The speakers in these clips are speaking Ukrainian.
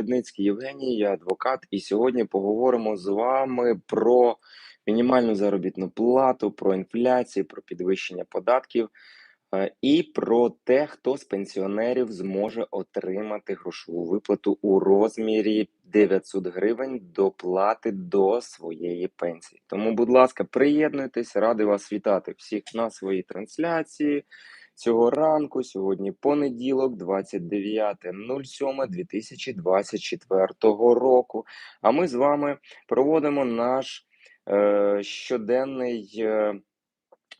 Рудницький Євгеній, я адвокат, і сьогодні поговоримо з вами про мінімальну заробітну плату, про інфляцію, про підвищення податків е, і про те, хто з пенсіонерів зможе отримати грошову виплату у розмірі 900 гривень доплати до своєї пенсії. Тому, будь ласка, приєднуйтесь, радий вас вітати всіх на своїй трансляції цього ранку. Сьогодні понеділок, 29.07.2024 року. А ми з вами проводимо наш е, щоденний. Е,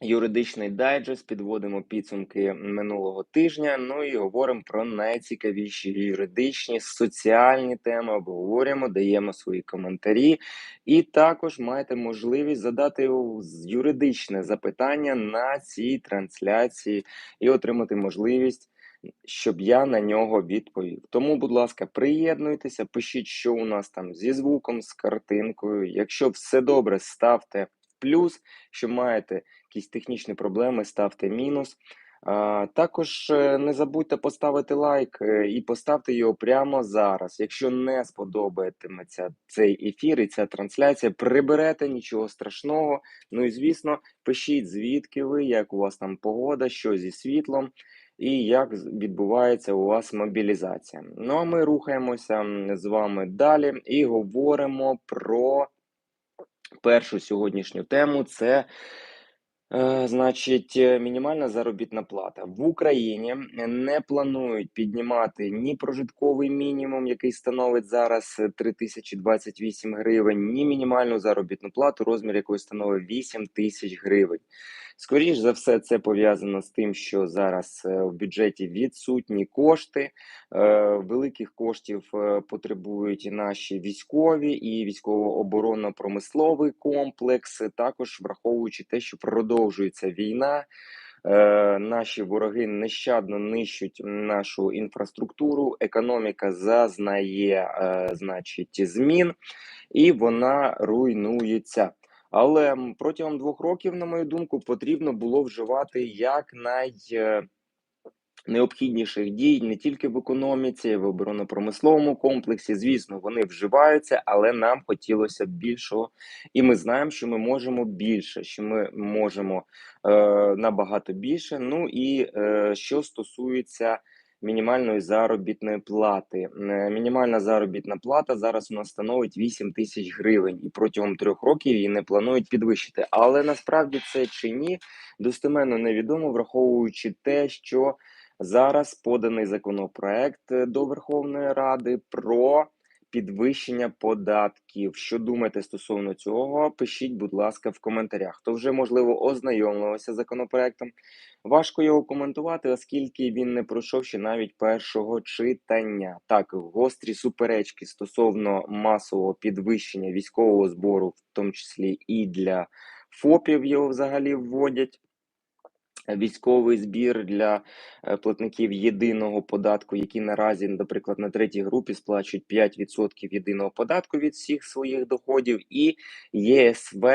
Юридичний дайджест, підводимо підсумки минулого тижня. Ну і говоримо про найцікавіші юридичні соціальні теми. Обговорюємо, даємо свої коментарі, і також маєте можливість задати юридичне запитання на цій трансляції і отримати можливість. Щоб я на нього відповів. Тому, будь ласка, приєднуйтеся, пишіть, що у нас там зі звуком, з картинкою. Якщо все добре, ставте плюс. Що маєте якісь технічні проблеми, ставте мінус. Також е, не забудьте поставити лайк е, і поставте його прямо зараз. Якщо не сподобаєтиметься цей ефір і ця трансляція, приберете нічого страшного. Ну і звісно, пишіть звідки ви, як у вас там погода, що зі світлом. І як відбувається у вас мобілізація? Ну а ми рухаємося з вами далі і говоримо про першу сьогоднішню тему це. Е, значить, е, мінімальна заробітна плата в Україні не планують піднімати ні прожитковий мінімум, який становить зараз 3028 гривень, ні мінімальну заробітну плату, розмір якої становить 8 тисяч гривень. Скоріше за все, це пов'язано з тим, що зараз е, в бюджеті відсутні кошти. Е, великих коштів е, потребують наші військові і військово-оборонно-промисловий комплекс, також враховуючи те, що продовжується війна. Наші вороги нещадно нищуть нашу інфраструктуру, економіка зазнає, значить, змін, і вона руйнується. Але протягом двох років, на мою думку, потрібно було вживати як най. Е, дій не тільки в економіці, в оборонно-промисловому комплексі. Звісно, вони вживаються, але нам хотілося більшого, і ми знаємо, що ми можемо більше, що ми можемо е, набагато більше. Ну і е, що стосується мінімальної заробітної плати. Е, мінімальна заробітна плата зараз у нас становить 8 тисяч гривень, і протягом трьох років її не планують підвищити. Але насправді це чи ні, достеменно невідомо, враховуючи те, що зараз поданий законопроект е, до Верховної Ради про підвищення податків. Що думаєте стосовно цього? Пишіть, будь ласка, в коментарях. Хто вже можливо ознайомлювався з законопроектом? Важко його коментувати, оскільки він не пройшов ще навіть першого читання. Так, гострі суперечки стосовно масового підвищення військового збору, в тому числі і для ФОПів його взагалі вводять військовий збір для е, платників єдиного податку, які наразі, наприклад, на третій групі сплачують 5% єдиного податку від всіх своїх доходів, і ЄСВ.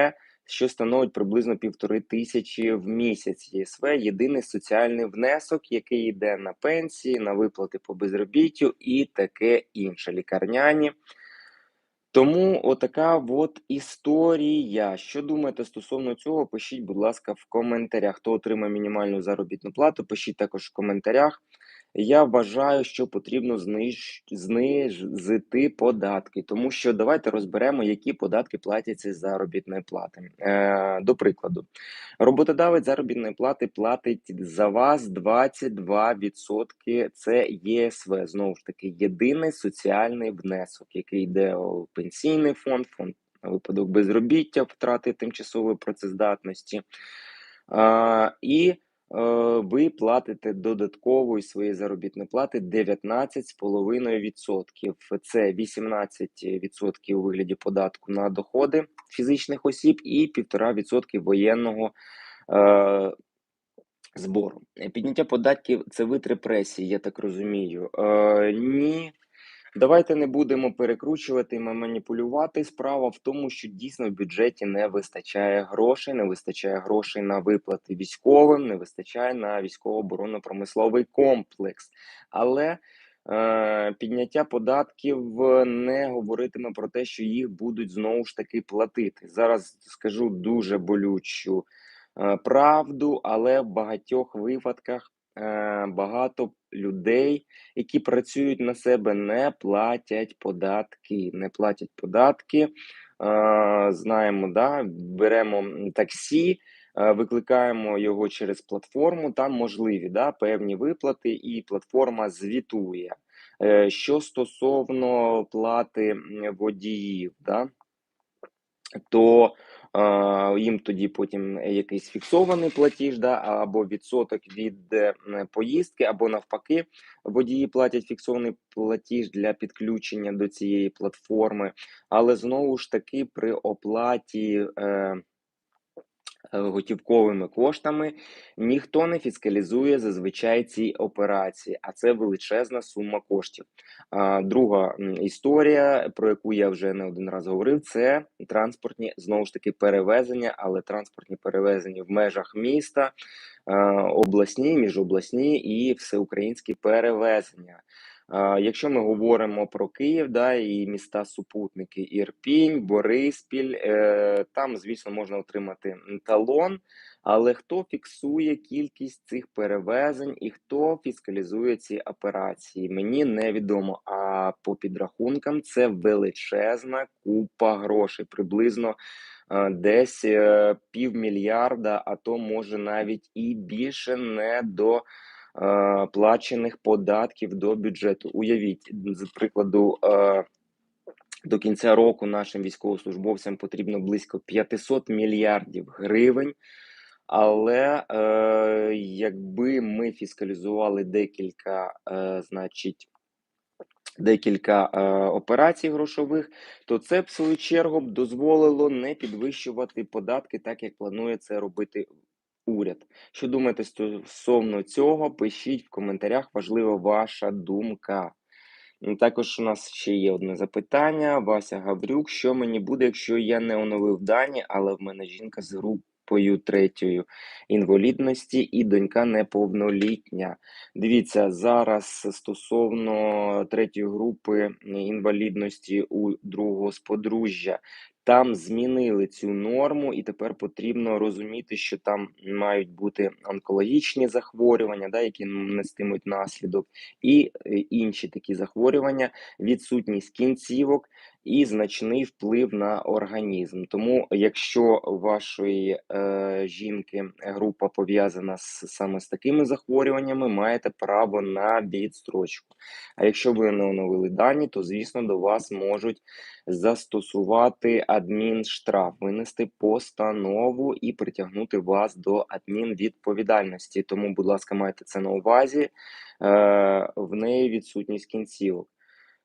Що становить приблизно півтори тисячі в місяць ЄСВ єдиний соціальний внесок, який йде на пенсії, на виплати по безробіттю і таке інше лікарняні. Тому отака от історія. Що думаєте стосовно цього? Пишіть, будь ласка, в коментарях. Хто отримає мінімальну заробітну плату, пишіть також в коментарях. Я вважаю, що потрібно зниж... знизити податки, тому що давайте розберемо, які податки платяться заробітної плати. Е, До прикладу, роботодавець заробітної плати платить за вас 22%. Це ЄСВ. Знову ж таки, єдиний соціальний внесок, який йде у пенсійний фонд, фонд на випадок безробіття, втрати тимчасової працездатності. Е, і ви платите додаткової своєї заробітної плати 19,5%. Це 18% у вигляді податку на доходи фізичних осіб і 1,5% воєнного е, збору. Підняття податків це вид я так розумію. Е, Ні. Давайте не будемо перекручувати і маніпулювати. Справа в тому, що дійсно в бюджеті не вистачає грошей, не вистачає грошей на виплати військовим, не вистачає на військово-оборонно-промисловий комплекс. Але е, підняття податків не говоритиме про те, що їх будуть знову ж таки платити. Зараз скажу дуже болючу е, правду, але в багатьох випадках багато людей, які працюють на себе, не платять податки. Не платять податки. Е, знаємо, да, беремо таксі. Е, викликаємо його через платформу, там можливі да, певні виплати, і платформа звітує. Е, що стосовно плати водіїв, да, то е, їм тоді потім якийсь фіксований платіж, да, або відсоток від е, поїздки, або навпаки, водії платять фіксований платіж для підключення до цієї платформи. Але знову ж таки при оплаті. Е, готівковими коштами, ніхто не фіскалізує зазвичай ці операції, а це величезна сума коштів. Друга історія, про яку я вже не один раз говорив, це транспортні знову ж таки перевезення, але транспортні перевезення в межах міста, обласні, міжобласні і всеукраїнські перевезення. Якщо ми говоримо про Київ, да, і міста супутники Ірпінь, Бориспіль, е, там, звісно, можна отримати талон, але хто фіксує кількість цих перевезень і хто фіскалізує ці операції, мені невідомо. А по підрахункам це величезна купа грошей, приблизно е, десь е, півмільярда, а то може навіть і більше не до. Е, плачених податків до бюджету. Уявіть, з прикладу, е, до кінця року нашим військовослужбовцям потрібно близько 500 мільярдів гривень. Але е, якби ми фіскалізували декілька, е, значить, декілька е, операцій грошових, то це б в свою чергу б дозволило не підвищувати податки, так як планує це робити уряд. Що думаєте стосовно цього? Пишіть в коментарях, важлива ваша думка. Також у нас ще є одне запитання. Вася Гаврюк, що мені буде, якщо я не оновив дані, але в мене жінка з групою третьої інвалідності і донька неповнолітня. Дивіться, зараз стосовно третьої групи інвалідності у другого подружжя, там змінили цю норму, і тепер потрібно розуміти, що там мають бути онкологічні захворювання, да, які нестимуть наслідок, і е, інші такі захворювання, відсутність кінцівок і значний вплив на організм. Тому, якщо вашої е, жінки група пов'язана з саме з такими захворюваннями, маєте право на відстрочку. А якщо ви не оновили дані, то звісно до вас можуть застосувати адмінштраф, винести постанову і притягнути вас до адмінвідповідальності. Тому, будь ласка, майте це на увазі. Е, в неї відсутність кінцівок.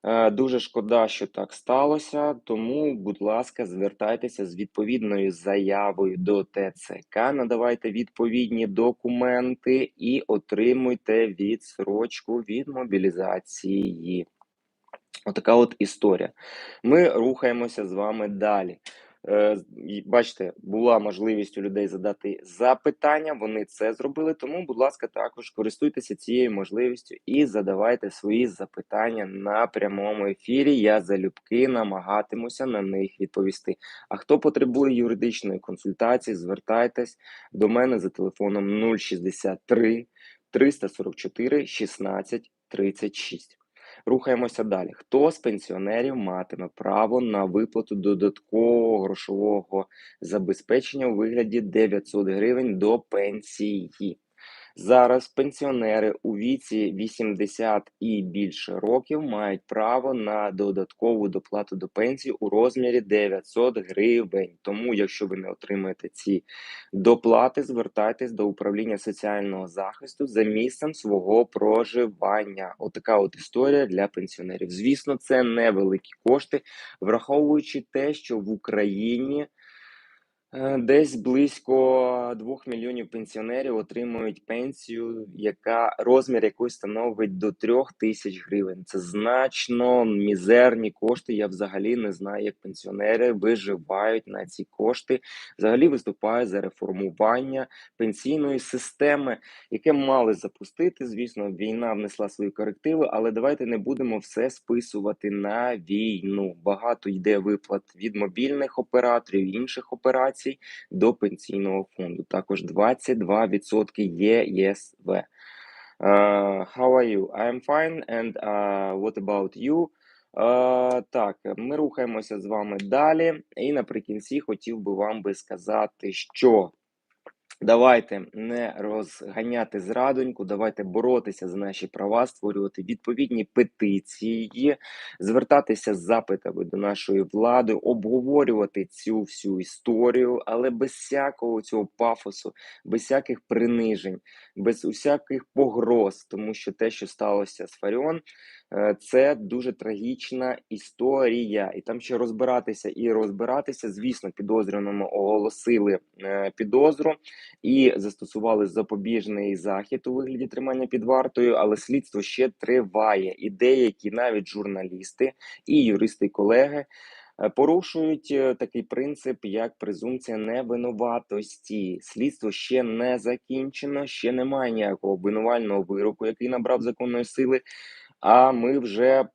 Е, дуже шкода, що так сталося. Тому, будь ласка, звертайтеся з відповідною заявою до ТЦК, надавайте відповідні документи і отримуйте відсрочку від мобілізації. Отака от історія. Ми рухаємося з вами далі. Бачите, була можливість у людей задати запитання. Вони це зробили. Тому, будь ласка, також користуйтеся цією можливістю і задавайте свої запитання на прямому ефірі. Я залюбки намагатимуся на них відповісти. А хто потребує юридичної консультації, звертайтесь до мене за телефоном 063 344 16 36. Рухаємося далі. Хто з пенсіонерів матиме право на виплату додаткового грошового забезпечення у вигляді 900 гривень до пенсії? Зараз пенсіонери у віці 80 і більше років мають право на додаткову доплату до пенсії у розмірі 900 гривень. Тому, якщо ви не отримаєте ці доплати, звертайтесь до управління соціального захисту за місцем свого проживання. Отака от історія для пенсіонерів. Звісно, це невеликі кошти, враховуючи те, що в Україні. Е, Десь близько 2 мільйонів пенсіонерів отримують пенсію, яка розмір якої становить до 3 тисяч гривень. Це значно мізерні кошти. Я взагалі не знаю, як пенсіонери виживають на ці кошти. Взагалі виступаю за реформування пенсійної системи, яке мали запустити. Звісно, війна внесла свої корективи, але давайте не будемо все списувати на війну. Багато йде виплат від мобільних операторів, інших операцій до пенсійного фонду. Також 22% є ЄСВ. Uh, how are you? I'm fine. And uh, what about you? Uh, так, ми рухаємося з вами далі. І наприкінці хотів би вам би сказати, що Давайте не розганяти зрадоньку, давайте боротися за наші права, створювати відповідні петиції, звертатися з запитами до нашої влади, обговорювати цю всю історію, але без всякого цього пафосу, без всяких принижень, без усяких погроз, тому що те, що сталося з Фаріон, це дуже трагічна історія, і там ще розбиратися і розбиратися. Звісно, підозрюваному оголосили е, підозру і застосували запобіжний захід у вигляді тримання під вартою, але слідство ще триває, і деякі навіть журналісти і юристи, колеги. е, Порушують е, такий принцип, як презумпція невинуватості. Слідство ще не закінчено, ще немає ніякого обвинувального вироку, який набрав законної сили. А ми вже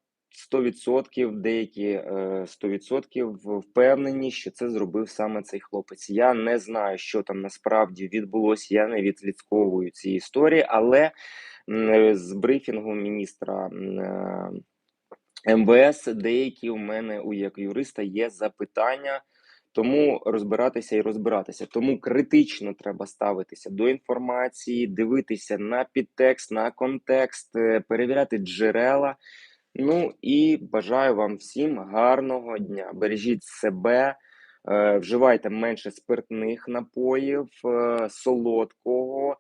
100%, деякі е, 100% впевнені, що це зробив саме цей хлопець. Я не знаю, що там насправді відбулося. Я не відслідковую ці історії, але з брифінгу міністра е, МВС деякі у мене у як юриста є запитання. Тому розбиратися і розбиратися. Тому критично треба ставитися до інформації, дивитися на підтекст, на контекст, е, перевіряти джерела. Ну і бажаю вам всім гарного дня. Бережіть себе, е, вживайте менше спиртних напоїв, е, солодкого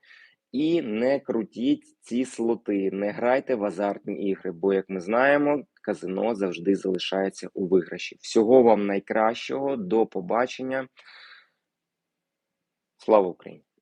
і не крутіть ці слоти, не грайте в азартні ігри, бо, як ми знаємо, казино завжди залишається у виграші. Всього вам найкращого, до побачення. Слава Україні!